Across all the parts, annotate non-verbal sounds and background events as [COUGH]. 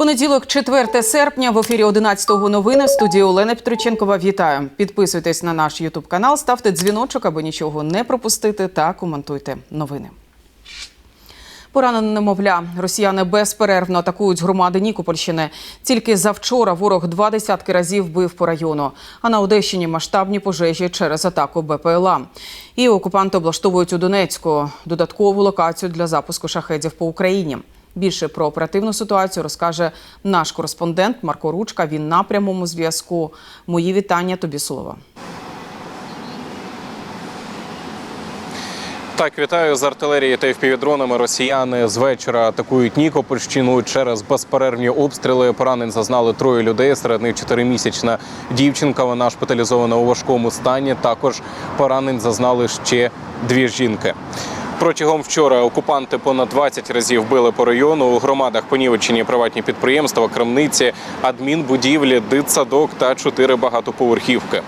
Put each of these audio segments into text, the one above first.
Понеділок, 4 серпня, в ефірі 11-го новини в студії Олена Петриченкова. Вітаю! Підписуйтесь на наш Ютуб канал, ставте дзвіночок, аби нічого не пропустити, та коментуйте новини. Поранене немовля. Росіяни безперервно атакують громади Нікопольщини. Тільки завчора ворог два десятки разів бив по району. А на Одещині масштабні пожежі через атаку БПЛА. І окупанти облаштовують у Донецьку додаткову локацію для запуску шахедів по Україні. Більше про оперативну ситуацію розкаже наш кореспондент Марко Ручка. Він на прямому зв'язку. Мої вітання тобі слово. Так, вітаю з артилерії та впівдронами. Росіяни з вечора атакують Нікопольщину через безперервні обстріли. Поранень зазнали троє людей. Серед них чотиримісячна дівчинка. Вона шпиталізована у важкому стані. Також поранень зазнали ще дві жінки. Протягом вчора окупанти понад 20 разів били по району. У громадах понівечені приватні підприємства, крамниці, адмінбудівлі, дитсадок та чотири багатоповерхівки.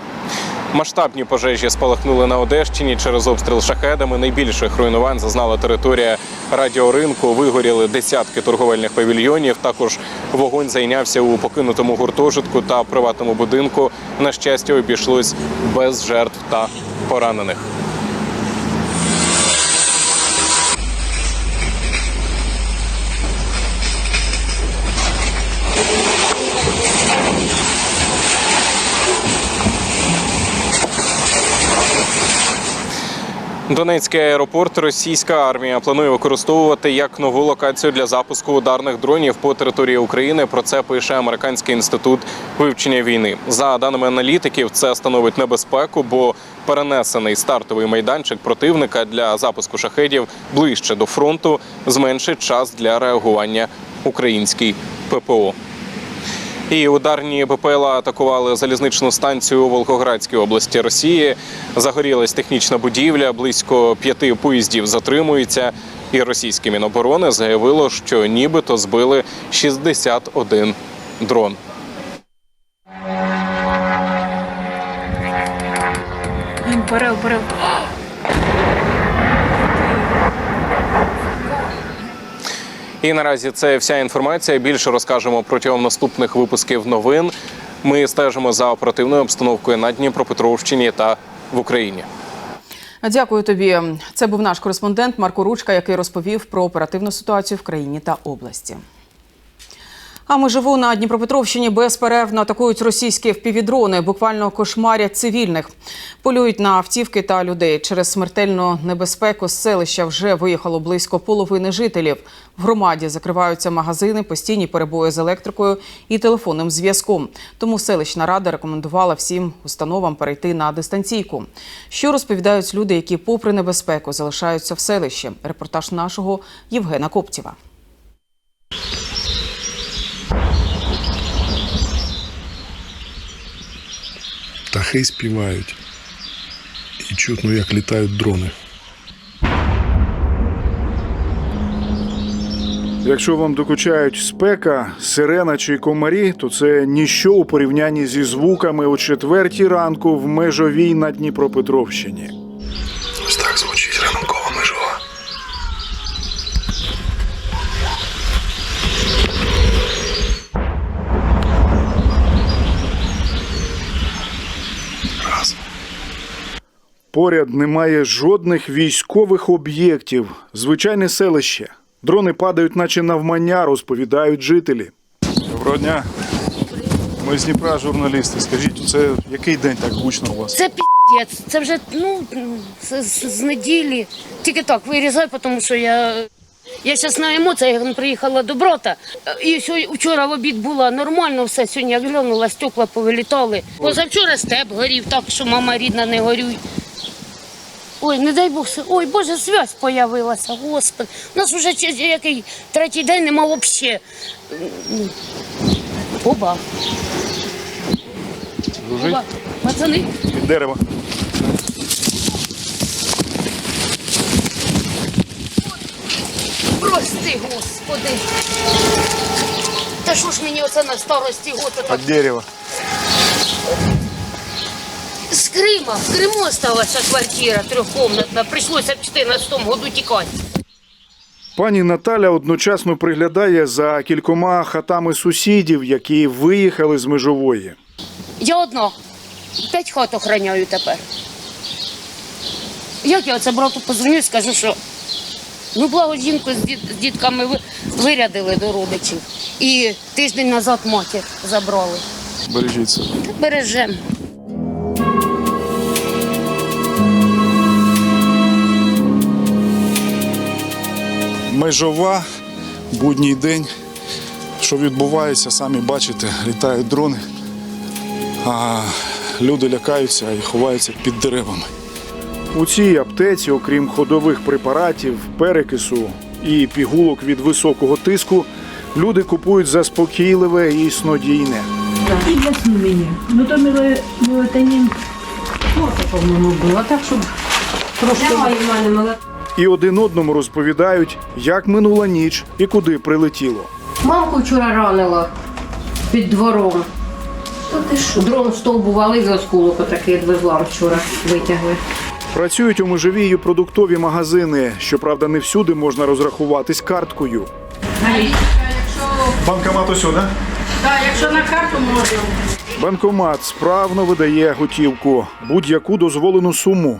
Масштабні пожежі спалахнули на Одещині через обстріл шахедами. Найбільших руйнувань зазнала територія радіоринку. Вигоріли десятки торговельних павільйонів. Також вогонь зайнявся у покинутому гуртожитку та приватному будинку. На щастя, обійшлось без жертв та поранених. Донецький аеропорт російська армія планує використовувати як нову локацію для запуску ударних дронів по території України. Про це пише американський інститут вивчення війни. За даними аналітиків, це становить небезпеку, бо перенесений стартовий майданчик противника для запуску шахедів ближче до фронту зменшить час для реагування українській ППО. І ударні БПЛА атакували залізничну станцію у Волгоградській області Росії. Загорілась технічна будівля. Близько п'яти поїздів затримується. І російське міноборони заявило, що нібито збили 61 дрон. Він бере, І наразі це вся інформація. Більше розкажемо протягом наступних випусків новин. Ми стежимо за оперативною обстановкою на Дніпропетровщині та в Україні. Дякую тобі. Це був наш кореспондент Марко Ручка, який розповів про оперативну ситуацію в країні та області. А ми живу на Дніпропетровщині безперервно атакують російські впівдрони, буквально кошмарять цивільних. Полюють на автівки та людей. Через смертельну небезпеку з селища вже виїхало близько половини жителів. В громаді закриваються магазини, постійні перебої з електрикою і телефонним зв'язком. Тому селищна рада рекомендувала всім установам перейти на дистанційку. Що розповідають люди, які, попри небезпеку, залишаються в селищі? Репортаж нашого Євгена Коптєва. Птахи співають. І чутно, як літають дрони. Якщо вам докучають спека, сирена чи комарі, то це ніщо у порівнянні зі звуками о четвертій ранку в межовій на Дніпропетровщині. Ось так звучить ранкова межова. Раз. Поряд немає жодних військових об'єктів. Звичайне селище. Дрони падають, наче навмання, розповідають жителі. Доброго дня. Ми з Дніпра журналісти. Скажіть, це який день так гучно у вас? Це піздець. Це вже ну, з, з, з неділі. Тільки так вирізай, тому що я. Я зараз на емоціях приїхала до брата. І сьогодні, вчора в обід було нормально все. Сьогодні я глянула, стекла повилітали. Позавчора степ горів, так що мама рідна не горюй. Ой, не дай Бог, ой, Боже, связь появилася, господи. У нас вже який третій день нема взагалі. Оба. Оба. Пацани, Від дерева. прости, господи. Та що ж мені оце на старості год так Від дерева. З Крима, в Криму осталася квартира трьохкомнатна, прийшлося в 14 году тікати. Пані Наталя одночасно приглядає за кількома хатами сусідів, які виїхали з межової. Я одна. П'ять хат охороняю тепер. Як я оце брату позвоню і скажу, що ну благо жінку з, діт, з дітками ви- вирядили до родичів. І тиждень назад матір забрали. Бережіть себе. Та бережемо. Межова, будній день. Що відбувається, самі бачите, літають дрони, а люди лякаються і ховаються під деревами. У цій аптеці, окрім ходових препаратів, перекису і пігулок від високого тиску, люди купують заспокійливе і снодійне. І для сну мені. Ну то мелатонін. Фото, по-моєму, було, так щоб трошки. Давай, в мене мелатонін. І один одному розповідають, як минула ніч і куди прилетіло. Мамку вчора ранила під двором. То ти що? Дрон стовбували з осколок отакий відвезла вчора, витягли. Працюють у межовій продуктові магазини. Щоправда, не всюди можна розрахуватись карткою. Банкомат усюди? Так, якщо на карту можна. Банкомат справно видає готівку, будь-яку дозволену суму.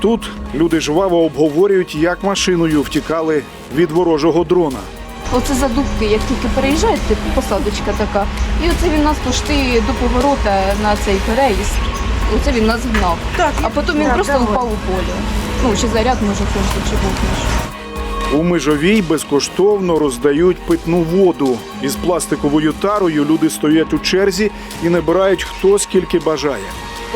Тут люди жваво обговорюють, як машиною втікали від ворожого дрона. Оце задубки, як тільки переїжджаєте, посадочка така. І оце він нас пошти до поворота на цей переїзд. Оце він нас гнав. а потім він просто впав у поле. Ну, чи заряд може кошти, чи був наш. У межовій безкоштовно роздають питну воду. Із пластиковою тарою люди стоять у черзі і набирають хто скільки бажає.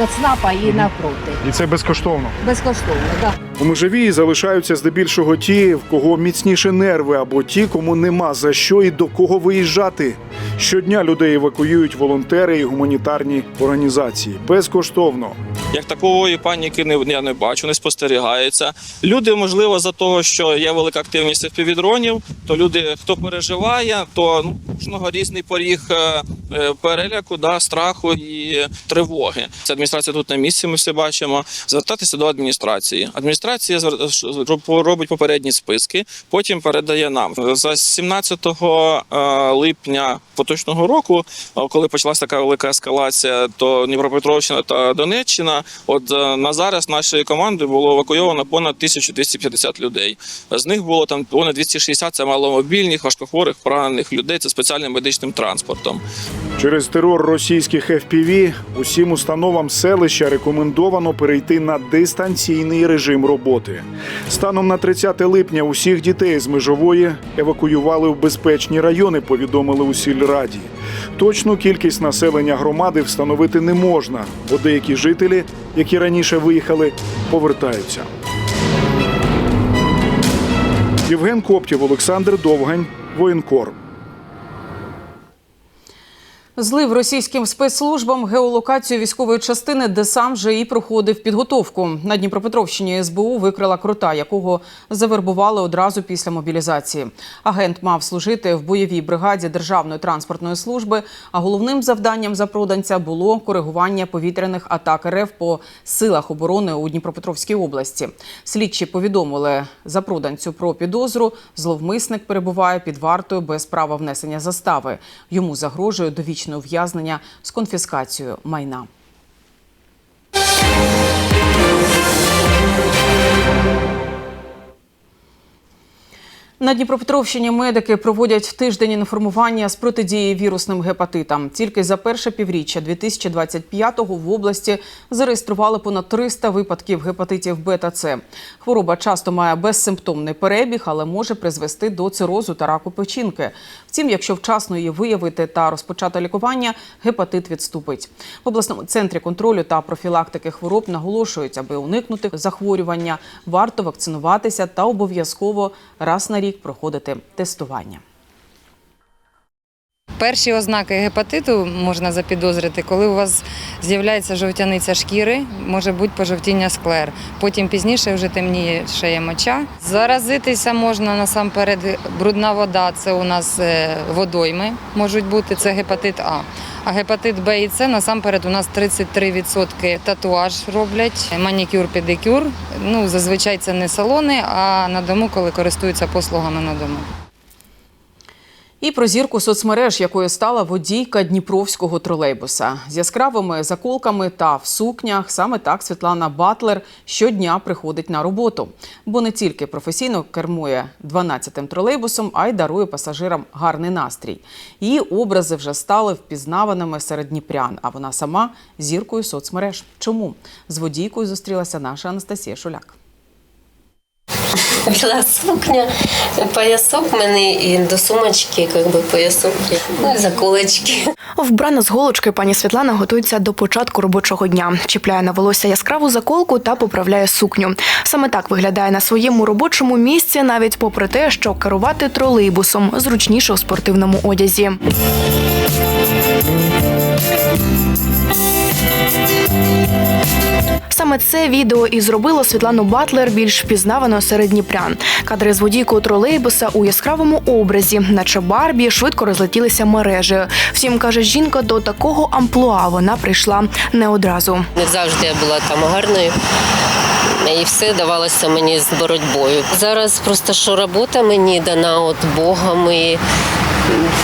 От ЦНАПа і навпроти. І це безкоштовно. Безкоштовно, так. У межовії залишаються здебільшого ті, в кого міцніше нерви, або ті, кому нема за що і до кого виїжджати. Щодня людей евакуюють волонтери і гуманітарні організації безкоштовно. Як такої паніки не я не бачу, не спостерігається. Люди, можливо, за того, що є велика активність впівдронів, то люди, хто переживає, то ну різний поріг е, е, переляку, да, страху і тривоги. Це адміністрація тут на місці. Ми все бачимо. Звертатися до адміністрації. Адміністрація робить попередні списки, потім передає нам за 17 е, липня поточного року, коли почалася така велика ескалація, то Дніпропетровщина та Донеччина. От е, на зараз нашої команди було евакуйовано понад 1250 людей. З них було там понад 260 – це маломобільних, важкохворих, поранених людей. Це спеціальним медичним транспортом. Через терор російських FPV усім установам селища рекомендовано перейти на дистанційний режим роботи. Станом на 30 липня усіх дітей з межової евакуювали в безпечні райони. Повідомили у сільраді. Точну кількість населення громади встановити не можна, бо деякі жителі, які раніше виїхали, повертаються. Євген Коптів, Олександр Довгань, воєнкор. Злив російським спецслужбам геолокацію військової частини, де сам вже і проходив підготовку. На Дніпропетровщині СБУ викрила крота, якого завербували одразу після мобілізації. Агент мав служити в бойовій бригаді Державної транспортної служби. А головним завданням запроданця було коригування повітряних атак РФ по силах оборони у Дніпропетровській області. Слідчі повідомили запроданцю про підозру. Зловмисник перебуває під вартою без права внесення застави. Йому загрожує довічне ув'язнення з конфіскацією майна. На Дніпропетровщині медики проводять тиждень інформування з протидії вірусним гепатитам. Тільки за перше півріччя 2025-го в області зареєстрували понад 300 випадків гепатитів Б та С. Хвороба часто має безсимптомний перебіг, але може призвести до цирозу та раку печінки. Втім, якщо вчасно її виявити та розпочати лікування, гепатит відступить. В обласному центрі контролю та профілактики хвороб наголошують, аби уникнути захворювання, варто вакцинуватися та обов'язково раз на рік проходити тестування. Перші ознаки гепатиту можна запідозрити, коли у вас з'являється жовтяниця шкіри, може бути пожовтіння склер. Потім пізніше вже темніє шея моча. Заразитися можна насамперед брудна вода. Це у нас е, водойми можуть бути. Це гепатит А. А гепатит Б і С насамперед у нас 33% татуаж роблять, манікюр, педикюр. Ну зазвичай це не салони, а на дому, коли користуються послугами на дому. І про зірку соцмереж, якою стала водійка дніпровського тролейбуса з яскравими заколками та в сукнях. Саме так Світлана Батлер щодня приходить на роботу, бо не тільки професійно кермує 12-тим тролейбусом, а й дарує пасажирам гарний настрій. Її образи вже стали впізнаваними серед дніпрян. А вона сама зіркою соцмереж. Чому з водійкою зустрілася наша Анастасія Шуляк? Біла сукня, поясок мене і до сумочки, як би поясок, ну заколочки. Вбрана з голочки пані Світлана готується до початку робочого дня. Чіпляє на волосся яскраву заколку та поправляє сукню. Саме так виглядає на своєму робочому місці, навіть попри те, що керувати тролейбусом зручніше у спортивному одязі. Саме це відео і зробило Світлану Батлер більш впізнаваною серед дніпрян. Кадри з водійкою тролейбуса у яскравому образі, наче Барбі, швидко розлетілися мережею. Втім, каже жінка, до такого амплуа вона прийшла не одразу. Не завжди я була там гарною. І все давалося мені з боротьбою. Зараз просто що робота мені дана от Богом. І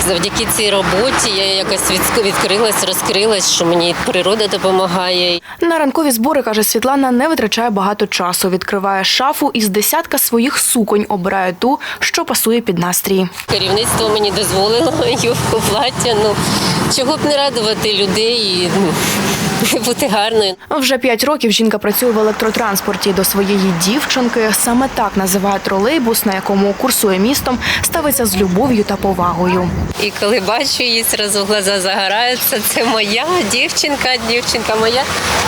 завдяки цій роботі я якось відкрилась, розкрилась, що мені природа допомагає. На ранкові збори, каже Світлана, не витрачає багато часу. Відкриває шафу і з десятка своїх суконь, обирає ту, що пасує під настрій. Керівництво мені дозволило [LAUGHS] юбку, плаття. Ну чого б не радувати людей і ну, бути гарною. Вже п'ять років жінка працює в електротранспорті. До своєї дівчинки саме так називає тролейбус, на якому курсує містом, ставиться з любов'ю та повагою. І коли бачу її, зразу глаза загораються. Це моя дівчинка, дівчинка моя.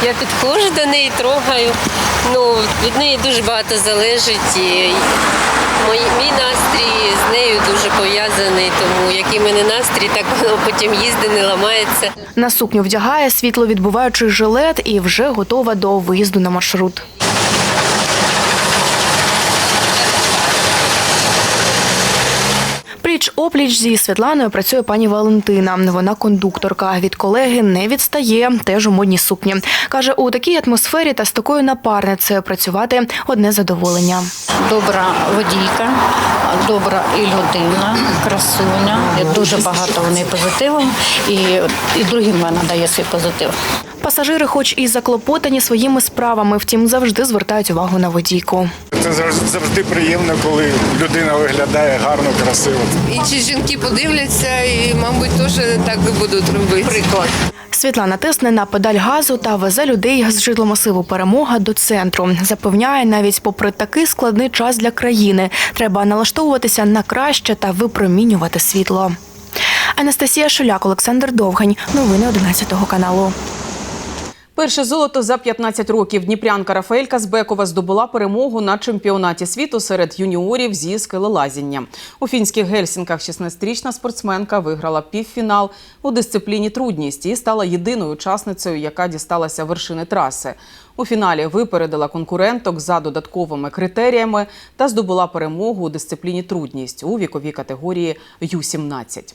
Я підходжу до неї, трогаю. Ну, від неї дуже багато залежить. І мій, настрій з нею дуже пов'язаний, тому який мене настрій, так воно потім їздить, не ламається. На сукню вдягає світловідбиваючий жилет і вже готова до виїзду на маршрут. Опліч зі Світланою працює пані Валентина. Вона кондукторка. Від колеги не відстає, теж у модній сукні. Каже, у такій атмосфері та з такою напарницею працювати одне задоволення. Добра водійка, добра і людина, красуня. Дуже багато в неї позитиву і, і другим вона дає свій позитив. Пасажири, хоч і заклопотані своїми справами, втім завжди звертають увагу на водійку. Це завжди, приємно, коли людина виглядає гарно, красиво. Інші жінки подивляться і, мабуть, теж так будуть робити. Приклад. Світлана тисне на педаль газу та везе людей з житломасиву перемога до центру. Запевняє, навіть попри такий складний час для країни, треба налаштовуватися на краще та випромінювати світло. Анастасія Шуляк, Олександр Довгань. Новини 11 каналу. Перше золото за 15 років дніпрянка Рафаелька Збекова здобула перемогу на чемпіонаті світу серед юніорів зі скелелазіння. У фінських Гельсінках 16-річна спортсменка виграла півфінал у дисципліні трудність і стала єдиною учасницею, яка дісталася вершини траси. У фіналі випередила конкуренток за додатковими критеріями та здобула перемогу у дисципліні трудність у віковій категорії Ю-17.